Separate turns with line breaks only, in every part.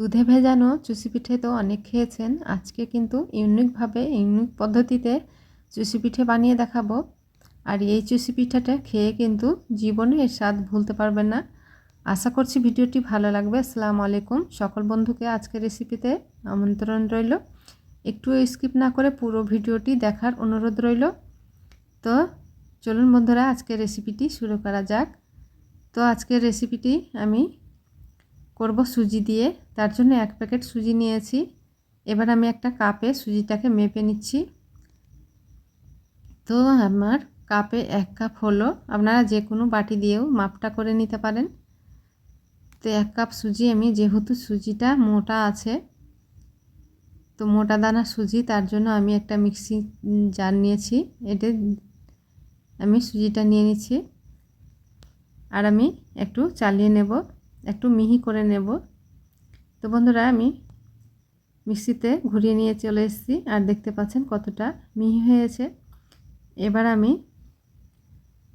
দুধে ভেজানো চুষি পিঠে তো অনেক খেয়েছেন, আজকে কিন্তু ইউনিকভাবে, ইউনিক পদ্ধতিতে চুষি পিঠে বানিয়ে দেখাবো। আর এই চুষি পিঠাটা খেয়ে কিন্তু জীবনে এর স্বাদ ভুলতে পারবেন না। আশা করছি ভিডিওটি ভালো লাগবে। আসসালামু আলাইকুম। সকল বন্ধুকে আজকের রেসিপিতে আমন্ত্রণ রইল। একটু স্কিপ না করে পুরো ভিডিওটি দেখার অনুরোধ রইল। তো চলুন বন্ধুরা, আজকের রেসিপিটি শুরু করা যাক। তো আজকের রেসিপিটি আমি করব সুজি দিয়ে। তার জন্য এক প্যাকেট সুজি নিয়েছি। এবার আমি একটা কাপে সুজিটাকে মেপে নিচ্ছি। তো আমার কাপে এক কাপ হলো। আপনারা যে কোনো বাটি দিয়েও মাপটা করে নিতে পারেন। তো এক কাপ সুজি আমি, যেহেতু সুজিটা মোটা আছে, তো মোটা দানা সুজি, তার জন্য আমি একটা মিক্সি জার নিয়েছি। এতে আমি সুজিটা নিয়ে নিচ্ছি। আর আমি একটু চালিয়ে নেব। একটু মিহি করে নেব। তো বন্ধুরা, আমি মিক্সিতে ঘুরিয়ে নিয়ে চলে এসেছি আর দেখতে পাচ্ছেন কতটা মিহি হয়েছে। এবার আমি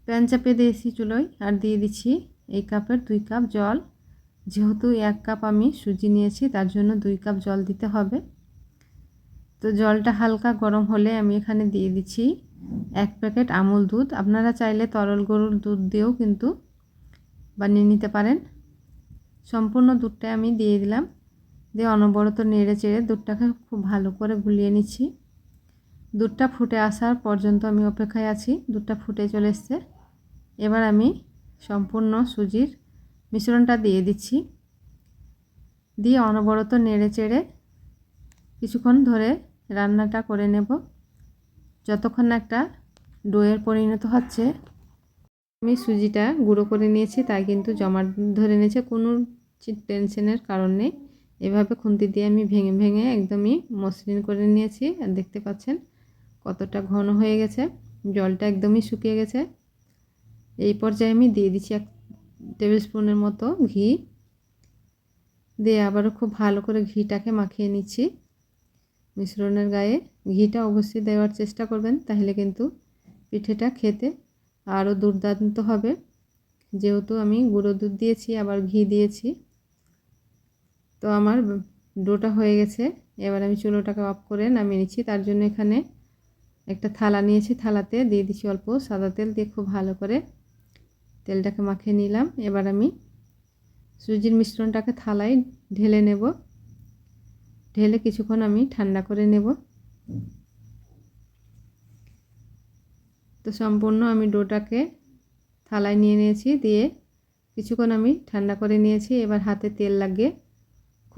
প্যান চাপে দিয়েছি চুলোয় আর দিয়ে দিচ্ছি এই কাপের দুই কাপ জল। যেহেতু এক কাপ আমি সুজি নিয়েছি, তার জন্য দুই কাপ জল দিতে হবে। তো জলটা হালকা গরম হলে আমি এখানে দিয়ে দিচ্ছি এক প্যাকেট আমুল দুধ। আপনারা চাইলে তরল গরুর দুধ দিয়েও কিন্তু বানিয়ে নিতে পারেন। সম্পূর্ণ দুধটা আমি দিয়ে দিলাম। দিয়ে অনবরত নেড়ে চেড়ে দুধটাকে খুব ভালো করে গুলিয়ে নিচ্ছি। দুধটা ফুটে আসার পর্যন্ত আমি অপেক্ষায় আছি। দুধটা ফুটে চলে এসছে। এবার আমি সম্পূর্ণ সুজির মিশ্রণটা দিয়ে দিচ্ছি। দিয়ে অনবরত নেড়ে চেড়ে কিছুক্ষণ ধরে রান্নাটা করে নেব। যতক্ষণ একটা ডোয়ের পরিণত হচ্ছে, আমি সুজিটা গুঁড়ো করে নিয়েছি, তাই কিন্তু জমা ধরে নিয়েছে। কোনো টেনশনের কারণ নেই এভাবে খুন্তি দিয়ে আমি ভেঙে ভেঙে একদমই মসৃণ করে নিয়েছি। আর দেখতে পাচ্ছেন কতটা ঘন হয়ে গেছে, জলটা একদমই শুকিয়ে গেছে। এই পর্যায়ে আমি দিয়ে দিচ্ছি এক টেবিল স্পুনের মতো ঘি। দিয়ে আবারও খুব ভালো করে ঘিটাকে মাখিয়ে নিচ্ছি। মিশ্রণের গায়ে ঘিটা অবশ্যই দেওয়ার চেষ্টা করবেন, তাহলে কিন্তু পিঠেটা খেতে আরও দুর্দান্ত হবে। যেহেতু আমি গুঁড়ো দুধ দিয়েছি, আবার ঘি দিয়েছি। তো আমার ডোটা হয়ে গেছে। এবার আমি চুলোটাকে অফ করে নামিয়ে নিচ্ছি। তার জন্য এখানে একটা থালা নিয়েছি। থালাতে দিয়ে দিচ্ছি অল্প সাদা তেল দিয়ে খুব ভালো করে তেলটাকে মাখিয়ে নিলাম। এবার আমি সুজির মিশ্রণটাকে থালায় ঢেলে নেব। ঢেলে কিছুক্ষণ আমি ঠান্ডা করে নেব। তো সম্পূর্ণ আমি ডোটাকে থালায় নিয়ে নিয়েছি। দিয়ে কিছুক্ষণ আমি ঠান্ডা করে নিয়েছি। এবার হাতে তেল লাগিয়ে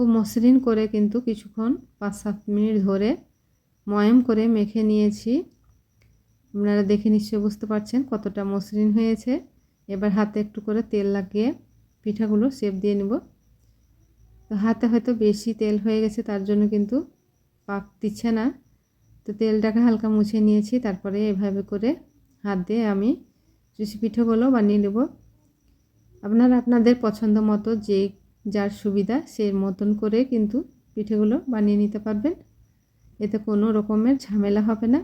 খুব মসৃণ করে কিন্তু কিছুক্ষণ পাঁচ সাত মিনিট ধরে ময়ম করে মেখে নিয়েছি। আপনারা দেখে নিশ্চয়ই বুঝতে পারছেন কতটা মসৃণ হয়েছে। এবার হাতে একটু করে তেল লাগিয়ে পিঠাগুলো শেপ দিয়ে নেব। তো হাতে হয়তো বেশি তেল হয়ে গেছে, তার জন্য কিন্তু পাক দিচ্ছে না। তো তেলটাকে হালকা মুছে নিয়েছি, তারপরে এভাবে করে হাত দিয়ে আমি চুষি পিঠেগুলো বানিয়ে নেব। আপনারা আপনাদের পছন্দ মতো যে যার সুবিধা সেই মতন করে কিন্তু পিঠেগুলো বানিয়ে নিতে পারবেন। এতে কোনো রকমের ঝামেলা হবে না।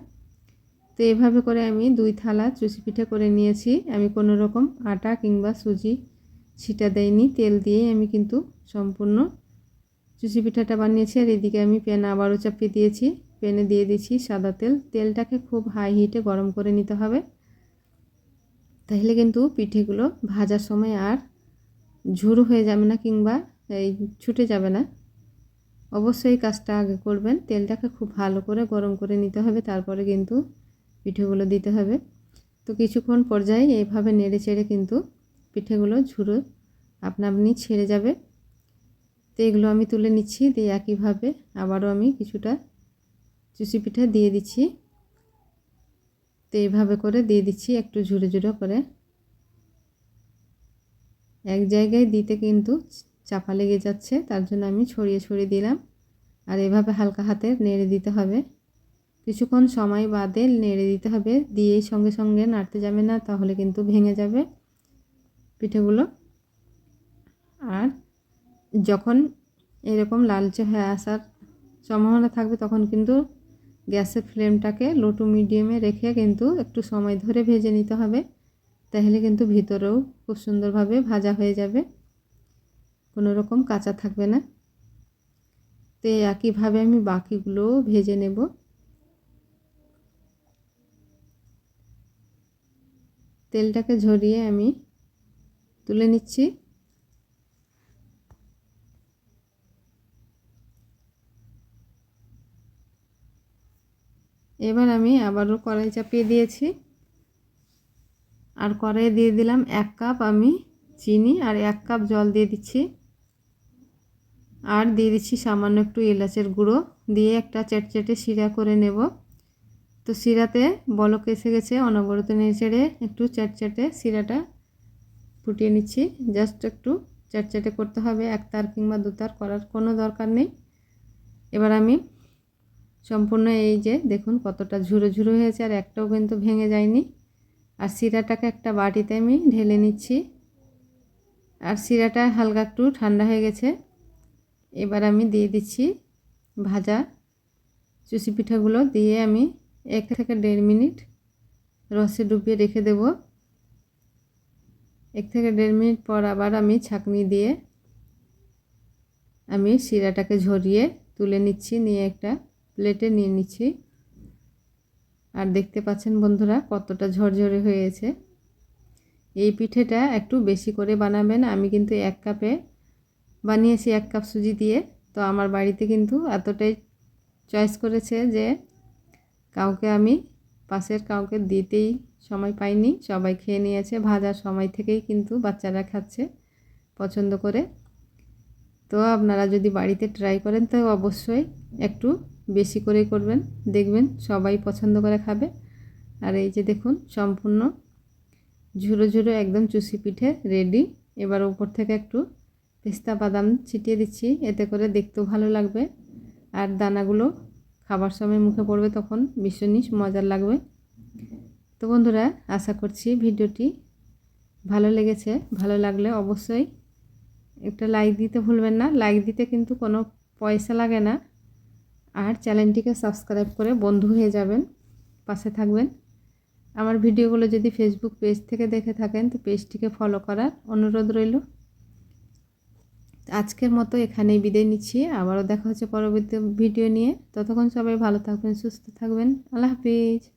তো এভাবে করে আমি দুই থালা চুষি পিঠে করে নিয়েছি। আমি কোনো রকম আটা কিংবা সুজি ছিটা দেয়নি তেল দিয়ে আমি কিন্তু সম্পূর্ণ চুষি পিঠাটা বানিয়েছি। আর এদিকে আমি প্যান আবারও চাপিয়ে দিয়েছি। প্যানে দিয়ে দিয়েছি সাদা তেল। তেলটাকে খুব হাই হিটে গরম করে নিতে হবে। তাহলে কিন্তু পিঠেগুলো ভাজার সময় আর ঝুরু হয়ে যাবে না কিংবা এই ছুটে যাবে না। অবশ্যই এই কাজটা আগে করবেন। তেলটাকে খুব ভালো করে গরম করে নিতে হবে। তারপরে কিন্তু পিঠেগুলো দিতে হবে। তো কিছুক্ষণ পর্যায়ে এইভাবে নেড়ে চেড়ে কিন্তু পিঠেগুলো ঝুরো আপনা আপনি ছেড়ে যাবে। তো এগুলো আমি তুলে নিচ্ছি। দিয়ে একইভাবে আবারও আমি কিছুটা চুষি পিঠে দিয়ে দিচ্ছি। তো এইভাবে করে দিয়ে দিচ্ছি একটু ঝুড়ো ঝুড়ো করে। এক জায়গায় দিতে কিন্তু চাপা লেগে যাচ্ছে, তার জন্য আমি ছড়িয়ে ছড়িয়ে দিলাম। আর এভাবে হালকা হাতে নেড়ে দিতে হবে। কিছুক্ষণ সময় বাদে নেড়ে দিতে হবে, দিয়েই সঙ্গে সঙ্গে নাড়তে যাবে না, তাহলে কিন্তু ভেঙে যাবে পিঠেগুলো। আর যখন এরকম লালচে হয়ে আসার সম্ভাবনা থাকবে, তখন কিন্তু গ্যাসের ফ্লেমটাকে লো টু মিডিয়ামে রেখে কিন্তু একটু সময় ধরে ভেজে নিতে হবে। তাহলে কিন্তু ভিতরেও খুব সুন্দরভাবে ভাজা হয়ে যাবে। কোনো রকম কাঁচা থাকবে না। তো একইভাবে আমি বাকিগুলোও ভেজে নেব। তেলটাকে ঝরিয়ে আমি তুলে নিচ্ছি। এবার আমি আবারও কড়াই চাপিয়ে দিয়েছি। আর কড়াইয়ে দিয়ে দিলাম এক কাপ আমি চিনি আর এক কাপ জল দিয়ে দিচ্ছি। আর দিয়ে দিচ্ছি সামান্য একটু এলাচের গুঁড়ো। দিয়ে একটা চেটচেটে শিরা করে নেব। তো শিরাতে বলক এসে গেছে, অনবরত নেড়ে একটু চ্যাটচ্যাটে শিরাটা ফুটিয়ে নিচ্ছি। জাস্ট একটু চ্যাটচ্যাটে করতে হবে, এক তার কিংবা দু তার করার কোনো দরকার নেই। এবার আমি সম্পূর্ণ এই যে দেখুন কতটা ঝুরো ঝুরো হয়েছে আর একটাও কিন্তু ভেঙে যায়নি। আর শিরাটাকে একটা বাটিতে আমি ঢেলে নিচ্ছি। আর শিরাটা হালকা একটু ঠান্ডা হয়ে গেছে। এবার আমি দিয়ে দিচ্ছি ভাজা চুষি পিঠাগুলো দিয়ে আমি এক থেকে দেড় মিনিট রসে ডুবিয়ে রেখে দেব। এক থেকে দেড় মিনিট পর আবার আমি ছাঁকনি দিয়ে আমি শিরাটাকে ঝরিয়ে তুলে নিচ্ছি, নিয়ে একটা প্লেটে নিয়ে নিচ্ছি। আর দেখতে পাচ্ছেন বন্ধুরা, কতটা ঝরঝরে হয়েছে। এই পিঠেটা একটু বেশি করে বানাবেন। আমি কিন্তু এক কাপে বানিয়েছি, এক কাপ সুজি দিয়ে। তো আমার বাড়িতে কিন্তু এতটাই চয়েস করেছে যে কাউকে আমি, পাশের কাউকে দিতেই সময় পাইনি। সবাই খেয়ে নিয়েছে, ভাজার সময় থেকেই কিন্তু বাচ্চারা খাচ্ছে পছন্দ করে। তো আপনারা যদি বাড়িতে ট্রাই করেন, তো অবশ্যই একটু বেশি করে করবেন, দেখবেন সবাই পছন্দ করে খাবে। আর এই যে দেখুন, সম্পূর্ণ ঝুরো ঝুরো একদম চুষি পিঠে রেডি এবার উপর থেকে একটু পেস্তা বাদাম ছিটিয়ে দিচ্ছি, এতে করে দেখতেও ভালো লাগবে। আর দানাগুলো খাবার সময় মুখে পড়বে তখন ভীষণই মজার লাগবে। তো বন্ধুরা, আশা করছি ভিডিওটি ভালো লেগেছে। ভালো লাগলে অবশ্যই একটা লাইক দিতে ভুলবেন না। লাইক দিতে কিন্তু কোনো পয়সা লাগে না। আর চ্যানেলটিকে সাবস্ক্রাইব করে বন্ধু হয়ে যাবেন, পাশে থাকবেন। আমার ভিডিওগুলো যদি ফেসবুক পেজ থেকে দেখে থাকেন, তো পেজটিকে ফলো করার অনুরোধ রইল। আজকের মতো এখানেই বিদায় নিচ্ছি। আবারও দেখা হচ্ছে পরবর্তী ভিডিও নিয়ে। ততক্ষণ সবাই ভালো থাকবেন, সুস্থ থাকবেন। আল্লাহ হাফিজ।